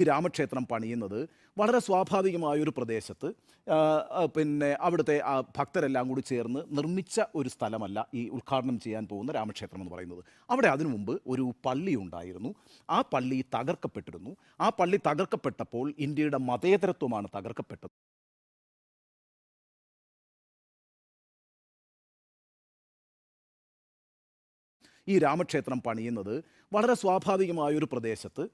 രാമക്ഷേത്രം പണിയുന്നത് വളരെ സ്വാഭാവികമായ ഒരു പ്രദേശത്ത് പിന്നെ അവിടുത്തെ ആ ഭക്തരെല്ലാം കൂടി ചേർന്ന് നിർമ്മിച്ച ഒരു സ്ഥലമല്ല ഈ ഉദ്ഘാടനം ചെയ്യാൻ പോകുന്ന രാമക്ഷേത്രം എന്ന് പറയുന്നത്. അവിടെ അതിനു മുമ്പ് ഒരു പള്ളി ഉണ്ടായിരുന്നു. ആ പള്ളി തകർക്കപ്പെട്ടിരുന്നു. ആ പള്ളി തകർക്കപ്പെട്ടപ്പോൾ ഇന്ത്യയുടെ മതേതരത്വമാണ് തകർക്കപ്പെട്ടത്. ഈ രാമക്ഷേത്രം പണിയുന്നത് വളരെ സ്വാഭാവികമായ ഒരു പ്രദേശത്ത്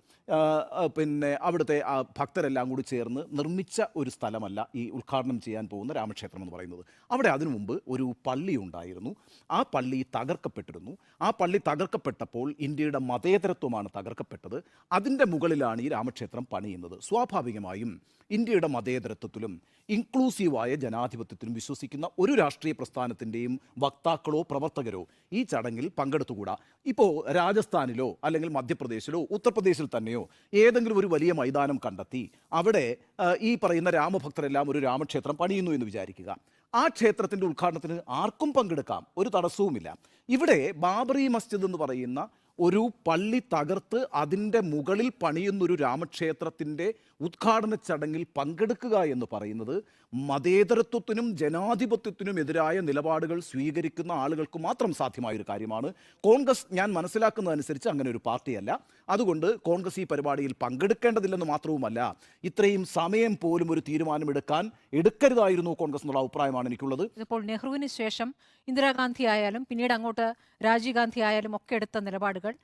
പിന്നെ അവിടുത്തെ ആ ഭക്തരെല്ലാം കൂടി ചേർന്ന് നിർമ്മിച്ച ഒരു സ്ഥലമല്ല ഈ ഉദ്ഘാടനം ചെയ്യാൻ പോകുന്ന രാമക്ഷേത്രം എന്ന് പറയുന്നത്. അവിടെ അതിനു മുമ്പ് ഒരു പള്ളി ഉണ്ടായിരുന്നു. ആ പള്ളി തകർക്കപ്പെട്ടിരുന്നു. ആ പള്ളി തകർക്കപ്പെട്ടപ്പോൾ ഇന്ത്യയുടെ മതേതരത്വമാണ് തകർക്കപ്പെട്ടത്. അതിന്റെ മുകളിലാണ് ഈ രാമക്ഷേത്രം പണിയുന്നത്. സ്വാഭാവികമായും ഇന്ത്യയുടെ മതേതരത്വത്തിലും ഇൻക്ലൂസീവായ ജനാധിപത്യത്തിലും വിശ്വസിക്കുന്ന ഒരു രാഷ്ട്രീയ പ്രസ്ഥാനത്തിന്റെയും വക്താക്കളോ പ്രവർത്തകരോ ഈ ചടങ്ങിൽ പങ്കെടുത്തുകൂടാ? ഇപ്പോൾ രാജസ്ഥാനിലോ അല്ലെങ്കിൽ മധ്യപ്രദേശിലോ ഉത്തർപ്രദേശിൽ തന്നെയോ ഏതെങ്കിലും ഒരു വലിയ മൈതാനം കണ്ടെത്തി അവിടെ ഈ പറയുന്ന രാമഭക്തരെല്ലാം ഒരു രാമക്ഷേത്രം പണിയുന്നു എന്ന് വിചാരിക്കുക. ആ ക്ഷേത്രത്തിന്റെ ഉദ്ഘാടനത്തിന് ആർക്കും പങ്കെടുക്കാം. ഒരു തടസ്സവുമില്ല. ഇവിടെ ബാബറി മസ്ജിദ് എന്ന് പറയുന്ന ഒരു പള്ളി തകർത്ത് അതിന്റെ മുകളിൽ പണിയുന്നൊരു രാമക്ഷേത്രത്തിന്റെ ഉദ്ഘാടന ചടങ്ങിൽ പങ്കെടുക്കുക എന്ന് പറയുന്നത് മതേതരത്വത്തിനും ജനാധിപത്യത്തിനും എതിരായ നിലപാടുകൾ സ്വീകരിക്കുന്ന ആളുകൾക്ക് മാത്രം സാധ്യമായ ഒരു കാര്യമാണ്. കോൺഗ്രസ് ഞാൻ മനസ്സിലാക്കുന്നതനുസരിച്ച് അങ്ങനെ ഒരു പാർട്ടിയല്ല. അതുകൊണ്ട് കോൺഗ്രസ് ഈ പരിപാടിയിൽ പങ്കെടുക്കേണ്ടതില്ലെന്ന് മാത്രവുമല്ല ഇത്രയും സമയം പോലും ഒരു തീരുമാനമെടുക്കാൻ എടുക്കരുതായിരുന്നു കോൺഗ്രസ് എന്നുള്ള അഭിപ്രായമാണ് എനിക്കുള്ളത്. ഇപ്പോൾ നെഹ്റുവിന് ശേഷം ഇന്ദിരാഗാന്ധി ആയാലും പിന്നീട് അങ്ങോട്ട് രാജീവ് ഗാന്ധി ആയാലും ഒക്കെ എടുത്ത നിലപാടുകൾ.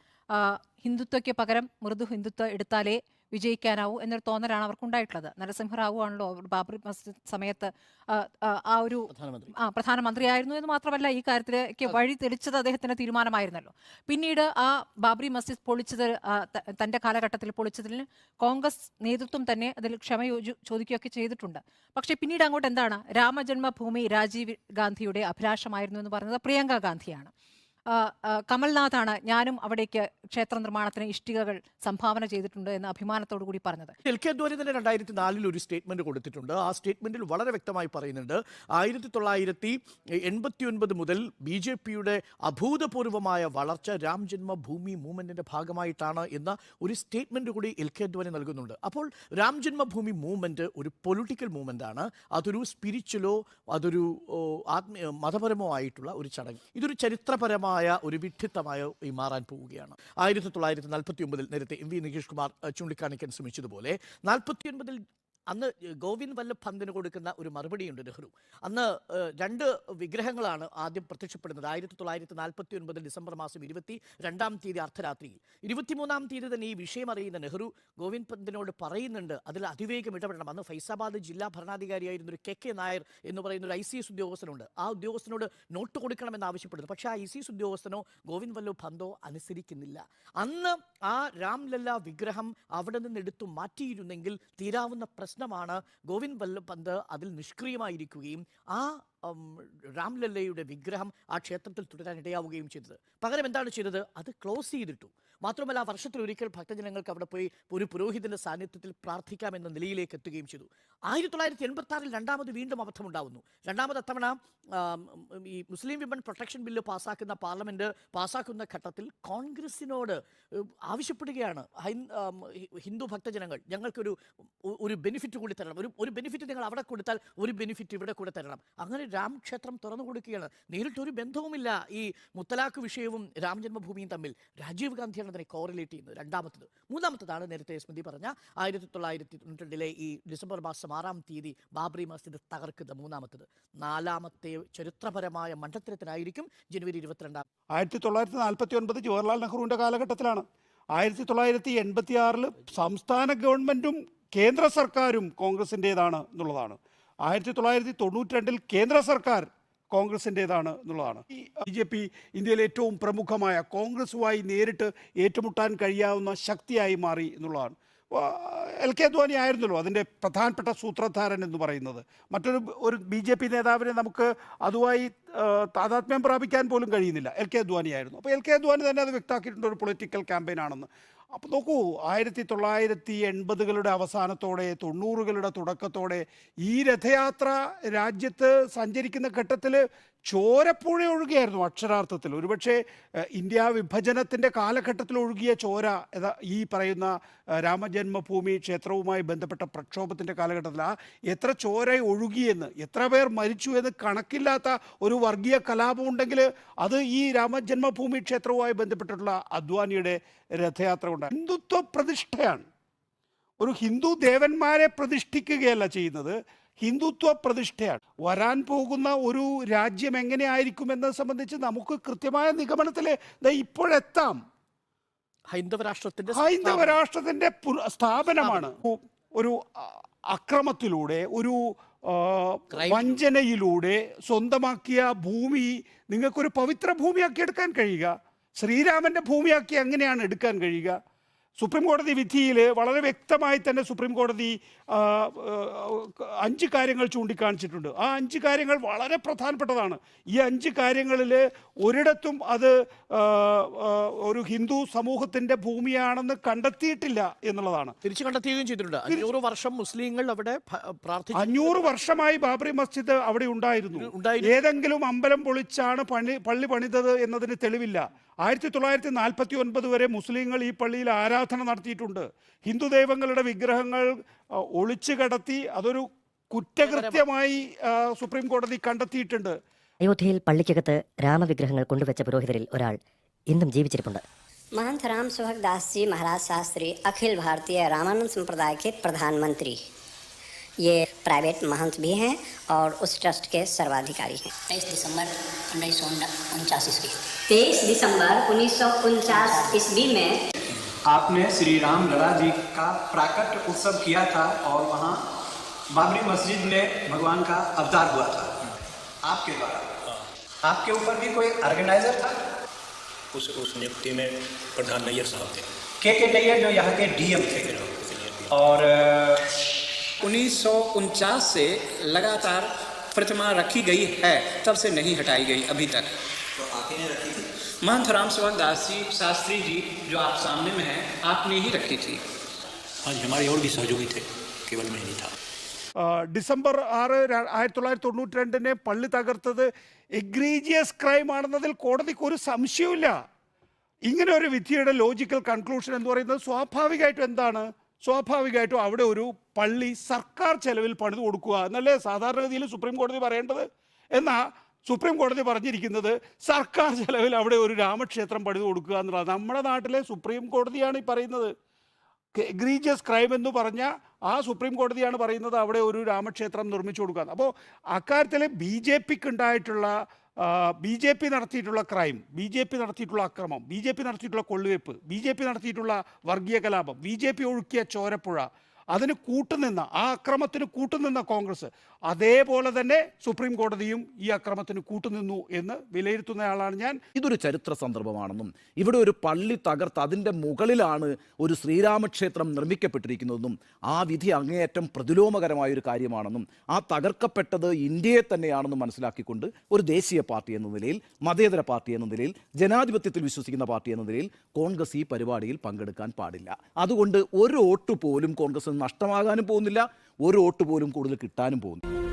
ഹിന്ദുത്വയ്ക്ക് പകരം മൃദു ഹിന്ദുത്വ എടുത്താലേ വിജയിക്കാനാവൂ എന്നൊരു തോന്നലാണ് അവർക്കുണ്ടായിട്ടുള്ളത്. നരസിംഹറാവു ആണല്ലോ ബാബറി മസ്ജിദ് സമയത്ത് ആ, ഒരു പ്രധാനമന്ത്രി. ആ പ്രധാനമന്ത്രിയായിരുന്നു എന്ന് മാത്രമല്ല ഈ കാര്യത്തിലേക്ക് വഴി തെളിച്ചത് അദ്ദേഹത്തിന്റെ തീരുമാനമായിരുന്നല്ലോ. പിന്നീട് ആ ബാബറി മസ്ജിദ് പൊളിച്ചത് തന്റെ കാലഘട്ടത്തിൽ പൊളിച്ചതിന് കോൺഗ്രസ് നേതൃത്വം തന്നെ അതിൽ ക്ഷമ ചോദിക്കുകയൊക്കെ ചെയ്തിട്ടുണ്ട്. പക്ഷേ പിന്നീട് അങ്ങോട്ട് എന്താണ്? രാമജന്മഭൂമി രാജീവ് ഗാന്ധിയുടെ അഭിലാഷമായിരുന്നു എന്ന് പറയുന്നത് പ്രിയങ്ക ഗാന്ധിയാണ്. കമൽനാഥാണ് ഞാനും അവിടേക്ക് ക്ഷേത്ര നിർമ്മാണത്തിന് ഇഷ്ടികകൾ സംഭാവന ചെയ്തിട്ടുണ്ട് എന്ന് അഭിമാനത്തോടു കൂടി പറഞ്ഞത്. എൽ കെ അദ്വാനി തന്നെ രണ്ടായിരത്തി നാലിൽ ഒരു സ്റ്റേറ്റ്മെന്റ് കൊടുത്തിട്ടുണ്ട്. ആ സ്റ്റേറ്റ്മെന്റിൽ വളരെ വ്യക്തമായി പറയുന്നുണ്ട് ആയിരത്തി തൊള്ളായിരത്തി എൺപത്തി ഒൻപത് മുതൽ ബി ജെ പിയുടെ അഭൂതപൂർവമായ വളർച്ച രാം ജന്മഭൂമി മൂവ്മെന്റിന്റെ ഭാഗമായിട്ടാണ് എന്ന ഒരു സ്റ്റേറ്റ്മെന്റ് കൂടി എൽ കെ അദ്വാനി നൽകുന്നുണ്ട്. അപ്പോൾ രാം ജന്മഭൂമി മൂവ്മെന്റ് ഒരു പൊളിറ്റിക്കൽ മൂവ്മെന്റ് ആണ് അതൊരു സ്പിരിച്വലോ അതൊരു ആത്മീയ മതപരമോ ആയിട്ടുള്ള ഒരു ചടങ്ങ്. ഇതൊരു ചരിത്രപരമായ ഒരു വിഡ്ഢിത്തമായി മാറാൻ പോവുകയാണ്. ആയിരത്തി തൊള്ളായിരത്തി നാൽപ്പത്തി ഒമ്പതിൽ നേരത്തെ എം വി നികേഷ് കുമാർ ചൂണ്ടിക്കാണിക്കാൻ ശ്രമിച്ചതുപോലെ നാൽപ്പത്തി ഒൻപതിൽ അന്ന് ഗോവിന്ദ് വല്ലഭ് പന്തിന് കൊടുക്കുന്ന ഒരു മറുപടിയുണ്ട് നെഹ്റു. അന്ന് രണ്ട് വിഗ്രഹങ്ങളാണ് ആദ്യം പ്രത്യക്ഷപ്പെടുന്നത്. ആയിരത്തി തൊള്ളായിരത്തി നാൽപ്പത്തി ഒൻപത് ഡിസംബർ മാസം ഇരുപത്തി രണ്ടാം തീയതി അർദ്ധരാത്രിയിൽ. ഇരുപത്തിമൂന്നാം തീയതി തന്നെ ഈ വിഷയം അറിയുന്ന നെഹ്റു ഗോവിന്ദ് പന്തിനോട് പറയുന്നുണ്ട്. അതിൽ അതിവേഗം ഇടപെടണം. അന്ന് ഫൈസാബാദ് ജില്ലാ ഭരണാധികാരിയായിരുന്ന ഒരു കെ കെ നായർ എന്ന് പറയുന്ന ഒരു ഐ സി എസ് ഉദ്യോഗസ്ഥനുണ്ട്. ആ ഉദ്യോഗസ്ഥനോട് നോട്ട് കൊടുക്കണമെന്ന് ആവശ്യപ്പെടുന്നു. പക്ഷേ ആ ഐ സി എസ് ഉദ്യോഗസ്ഥനോ ഗോവിന്ദ് വല്ലഭ് പന്തോ അനുസരിക്കുന്നില്ല. അന്ന് ആ രാംലല്ല വിഗ്രഹം അവിടെ നിന്ന് എടുത്തു മാറ്റിയിരുന്നെങ്കിൽ തീരാവുന്ന പ്രശ്നമാണ് ഗോവിന്ദ് വല്ലഭ് പന്ത് അതിൽ നിഷ്ക്രിയമായിരിക്കുകയും ആ രാംലല്ലയുടെ വിഗ്രഹം ആ ക്ഷേത്രത്തിൽ തുടരാൻ ഇടയാവുകയും ചെയ്തത്. പകരം എന്താണ് ചെയ്തത്? അത് ക്ലോസ് ചെയ്തിട്ടു. മാത്രമല്ല വർഷത്തിൽ ഒരിക്കൽ ഭക്തജനങ്ങൾക്ക് അവിടെ പോയി ഒരു പുരോഹിതന്റെ സാന്നിധ്യത്തിൽ പ്രാർത്ഥിക്കാമെന്ന നിലയിലേക്ക് എത്തുകയും ചെയ്തു. ആയിരത്തി തൊള്ളായിരത്തി എൺപത്തി ആറിൽ രണ്ടാമത് വീണ്ടും അബദ്ധമുണ്ടാവുന്നു. രണ്ടാമത് അത്തവണ ആം, ഈ മുസ്ലിം വിമൻ പ്രൊട്ടക്ഷൻ ബില്ല് പാസ്സാക്കുന്ന പാർലമെന്റ് പാസ്സാക്കുന്ന ഘട്ടത്തിൽ കോൺഗ്രസിനോട് ആവശ്യപ്പെടുകയാണ്. ഹിന്ദു ഭക്തജനങ്ങൾ ഞങ്ങൾക്കൊരു ഒരു ബെനിഫിറ്റ് കൂടി തരണം. ഒരു ഒരു ബെനിഫിറ്റ് നിങ്ങൾ അവിടെ കൊടുത്താൽ ഒരു ബെനിഫിറ്റ് ഇവിടെ കൂടെ തരണം. അങ്ങനെ രാം ക്ഷേത്രം തുറന്നു കൊടുക്കുകയാണ്. നേരിട്ടൊരു ബന്ധവുമില്ല ഈ മുത്തലാഖ് വിഷയവും രാമജന്മഭൂമിയും തമ്മിൽ. രാജീവ് ഗാന്ധിയാണ് അതിനെ കോറിലേറ്റ് ചെയ്യുന്നത്. രണ്ടാമത്തത്. മൂന്നാമത്തതാണ് നേരത്തെ സ്മൃതി പറഞ്ഞ ആയിരത്തി തൊള്ളായിരത്തി തൊണ്ണൂറ്റിരണ്ടിലെ ഈ ഡിസംബർ മാസം ആറാം തീയതി ബാബറി മസ്ജിദ് തകർക്കുന്ന മൂന്നാമത്തത്. നാലാമത്തെ ചരിത്രപരമായ മണ്ഡലത്തിനായിരിക്കും ജനുവരി ഇരുപത്തിരണ്ടാം ആയിരത്തി തൊള്ളായിരത്തി നാൽപ്പത്തി ഒൻപത് ജവഹർലാൽ നെഹ്റുവിന്റെ കാലഘട്ടത്തിലാണ്. ആയിരത്തി തൊള്ളായിരത്തി എൺപത്തി ആറിൽ സംസ്ഥാന ഗവൺമെന്റും കേന്ദ്ര സർക്കാരും കോൺഗ്രസിന്റേതാണ് എന്നുള്ളതാണ്. ആയിരത്തി തൊള്ളായിരത്തി തൊണ്ണൂറ്റി രണ്ടിൽ കേന്ദ്ര സർക്കാർ കോൺഗ്രസിന്റേതാണ് എന്നുള്ളതാണ്. ബി ജെ പി ഇന്ത്യയിലെ ഏറ്റവും പ്രമുഖമായ കോൺഗ്രസുമായി നേരിട്ട് ഏറ്റുമുട്ടാൻ കഴിയാവുന്ന ശക്തിയായി മാറി എന്നുള്ളതാണ്. എൽ കെ അദ്വാനി ആയിരുന്നല്ലോ അതിന്റെ പ്രധാനപ്പെട്ട സൂത്രധാരൻ എന്ന് പറയുന്നത്. മറ്റൊരു ഒരു ബി ജെ പി നേതാവിനെ നമുക്ക് അതുമായി താതാത്മ്യം പ്രാപിക്കാൻ പോലും കഴിയുന്നില്ല. എൽ കെ അദ്വാനി ആയിരുന്നു. അപ്പോൾ എൽ കെ അദ്വാനി തന്നെ അത് വ്യക്തമാക്കിയിട്ടുണ്ട് ഒരു പൊളിറ്റിക്കൽ ക്യാമ്പയിൻ ആണെന്ന് അപ്പോൾ നോക്കൂ ആയിരത്തി തൊള്ളായിരത്തി എൺപതുകളുടെ അവസാനത്തോടെ തൊണ്ണൂറുകളുടെ തുടക്കത്തോടെ ഈ രഥയാത്ര രാജ്യത്ത് സഞ്ചരിക്കുന്ന ഘട്ടത്തിൽ ചോരപ്പുഴ ഒഴുകിയായിരുന്നു അക്ഷരാർത്ഥത്തിൽ. ഒരുപക്ഷെ ഇന്ത്യ വിഭജനത്തിന്റെ കാലഘട്ടത്തിൽ ഒഴുകിയ ചോര ഈ പറയുന്ന രാമജന്മഭൂമി ക്ഷേത്രവുമായി ബന്ധപ്പെട്ട പ്രക്ഷോഭത്തിന്റെ കാലഘട്ടത്തിൽ ആ എത്ര ചോര ഒഴുകിയെന്ന് എത്ര പേർ മരിച്ചു എന്ന് കണക്കില്ലാത്ത ഒരു വർഗീയ കലാപം ഉണ്ടെങ്കിൽ അത് ഈ രാമജന്മഭൂമി ക്ഷേത്രവുമായി ബന്ധപ്പെട്ടിട്ടുള്ള അദ്വാനിയുടെ രഥയാത്ര കൊണ്ട് ഹിന്ദുത്വ പ്രതിഷ്ഠയാണ്. ഒരു ഹിന്ദു ദേവന്മാരെ പ്രതിഷ്ഠിക്കുകയല്ല ചെയ്യുന്നത് ഹിന്ദുത്വ പ്രതിഷ്ഠയാണ്. വരാൻ പോകുന്ന ഒരു രാജ്യം എങ്ങനെയായിരിക്കും എന്നത് സംബന്ധിച്ച് നമുക്ക് കൃത്യമായ നിഗമനത്തിൽ ദേ ഇപ്പോഴെത്താം. ഹൈന്ദവ രാഷ്ട്രത്തിന്റെ ഹൈന്ദവ രാഷ്ട്രത്തിന്റെ സ്ഥാപനമാണ് ഒരു അക്രമത്തിലൂടെ ഒരു വഞ്ചനയിലൂടെ സ്വന്തമാക്കിയ ഭൂമി നിങ്ങൾക്കൊരു പവിത്ര ഭൂമിയാക്കി എടുക്കാൻ കഴിയുക. ശ്രീരാമന്റെ ഭൂമിയാക്കി എങ്ങനെയാണ് എടുക്കാൻ കഴിയുക? സുപ്രീം കോടതി വിധിയിൽ വളരെ വ്യക്തമായി തന്നെ സുപ്രീം കോടതി അഞ്ച് കാര്യങ്ങൾ ചൂണ്ടിക്കാണിച്ചിട്ടുണ്ട്. ആ അഞ്ച് കാര്യങ്ങൾ വളരെ പ്രധാനപ്പെട്ടതാണ്. ഈ അഞ്ച് കാര്യങ്ങളിൽ ഒരിടത്തും അത് ഒരു ഹിന്ദു സമൂഹത്തിന്റെ ഭൂമിയാണെന്ന് കണ്ടെത്തിയിട്ടില്ല എന്നുള്ളതാണ്. തിരിച്ചു കണ്ടെത്തുകയും ചെയ്തിട്ടുണ്ട്. അഞ്ഞൂറ് വർഷം മുസ്ലിങ്ങൾ അവിടെ പ്രാർത്ഥിച്ചു അഞ്ഞൂറ് വർഷമായി ബാബറി മസ്ജിദ് അവിടെ ഉണ്ടായിരുന്നു. ഉണ്ടായിരുന്നു. ഏതെങ്കിലും അമ്പലം പൊളിച്ചാണ് പണി പള്ളി പണിതത് എന്നതിന് തെളിവില്ല. ആയിരത്തി തൊള്ളായിരത്തി നാൽപ്പത്തി ഒൻപത് വരെ മുസ്ലിങ്ങൾ ഈ പള്ളിയിൽ ആരാധന നടത്തിയിട്ടുണ്ട്. ഹിന്ദു ദൈവങ്ങളുടെ വിഗ്രഹങ്ങൾ ഒളിച്ചു കടത്തി അതൊരു കുറ്റകൃത്യമായി സുപ്രീം കോടതി കണ്ടെത്തിയിട്ടുണ്ട്. അയോധ്യയിൽ പള്ളിക്കകത്ത് രാമവിഗ്രഹങ്ങൾ കൊണ്ടുവച്ച പുരോഹിതരിൽ ഒരാൾ ഇന്നും ജീവിച്ചിരിപ്പുണ്ട്. മഹന്ത് രാം സുഹക് ദാസ് ജി മഹാരാജ് ശാസ്ത്രി അഖിൽ ഭാരതീയ രാമാനന്ദ് സമ്പ്രദായ പ്രധാനമന്ത്രി. ये प्राइवेट महंत भी हैं और उस ट्रस्ट के सर्वाधिकारी हैं। तेईस दिसंबर उन्नीस सौ उनचास ईस्वी। तेईस दिसंबर उन्नीस सौ उनचास ईस्वी में आपने श्री राम लला जी का प्राकट उत्सव किया था और वहाँ बाबरी मस्जिद में भगवान का अवतार हुआ था। आपके द्वारा। आपके ऊपर भी कोई ऑर्गेनाइजर था? उस उस नियुक्ति में प्रधान नैयर साहब थे। के के नैयर जो यहाँ के डीएम थे। और उन्नीस से लगातार प्रतिमा रखी गई है तब से नहीं हटाई गई अभी तक महंत राम सुभग दास जी शास्त्री जी जो आप सामने में हैं आपने ही रखी थी हाँ जी हमारे और भी सहयोगी थे केवल मैं नहीं था ആ, ഡിസംബർ ആറ് ര- ആയിരത്തി തൊള്ളായിരത്തി തൊണ്ണൂറ്റി രണ്ടിനെ പള്ളി തകർത്തത് എഗ്രീജിയസ് ക്രൈം ആണെന്നതിൽ കോടതിക്ക് ഒരു സംശയവുമില്ല ഇങ്ങനെ ഒരു വിധിയുടെ ലോജിക്കൽ കൺക്ലൂഷൻ എന്ന് പറയുന്നത് സ്വാഭാവികമായിട്ടും എന്താണ് സ്വാഭാവികമായിട്ടും അവിടെ ഒരു പള്ളി സർക്കാർ ചെലവിൽ പണിത് കൊടുക്കുക എന്നല്ലേ സാധാരണഗതിയിൽ സുപ്രീം കോടതി പറയേണ്ടത്? എന്നാൽ സുപ്രീം കോടതി പറഞ്ഞിരിക്കുന്നത് സർക്കാർ ചെലവിൽ അവിടെ ഒരു രാമക്ഷേത്രം പണിത് കൊടുക്കുക എന്നുള്ളത് നമ്മുടെ നാട്ടിലെ സുപ്രീം കോടതിയാണ് ഈ പറയുന്നത്. എഗ്രീജിയസ് ക്രൈം എന്ന് പറഞ്ഞ ആ സുപ്രീം കോടതിയാണ് പറയുന്നത് അവിടെ ഒരു രാമക്ഷേത്രം നിർമ്മിച്ചു കൊടുക്കുക. അപ്പോൾ അക്കാര്യത്തിൽ ബി ജെ പിക്ക് ഉണ്ടായിട്ടുള്ള ബി ജെ പി നടത്തിയിട്ടുള്ള ക്രൈം ബി ജെ പി നടത്തിയിട്ടുള്ള അക്രമം ബി ജെ പി നടത്തിയിട്ടുള്ള കൊള്ളുവെപ്പ് ബി ജെ പി നടത്തിയിട്ടുള്ള വർഗീയ കലാപം ബി ജെ പി ഒഴുക്കിയ ചോരപ്പുഴ അതിന് കൂട്ടുനിന്ന ആ അക്രമത്തിന് കൂട്ടുനിന്ന കോൺഗ്രസ് അതേപോലെ തന്നെ സുപ്രീം കോടതിയും ഈ അക്രമത്തിന് കൂട്ടുനിന്നു എന്ന് വിലയിരുത്തുന്നയാളാണ് ഞാൻ. ഇതൊരു ചരിത്ര സന്ദർഭമാണെന്നും ഇവിടെ ഒരു പള്ളി തകർത്ത് അതിന്റെ മുകളിലാണ് ഒരു ശ്രീരാമക്ഷേത്രം നിർമ്മിക്കപ്പെട്ടിരിക്കുന്നതെന്നും ആ വിധി അങ്ങേയറ്റം പ്രതിലോമകരമായ ഒരു കാര്യമാണെന്നും ആ തകർക്കപ്പെട്ടത് ഇന്ത്യയെ തന്നെയാണെന്നും മനസ്സിലാക്കിക്കൊണ്ട് ഒരു ദേശീയ പാർട്ടി എന്ന നിലയിൽ മതേതര പാർട്ടി എന്ന നിലയിൽ ജനാധിപത്യത്തിൽ വിശ്വസിക്കുന്ന പാർട്ടി എന്ന നിലയിൽ കോൺഗ്രസ് ഈ പരിപാടിയിൽ പങ്കെടുക്കാൻ പാടില്ല. അതുകൊണ്ട് ഒരു വോട്ട് പോലും കോൺഗ്രസിന് നഷ്ടമാകാനും പോകുന്നില്ല ഒരു വോട്ട് പോലും കൂടുതൽ കിട്ടാനും പോകുന്നു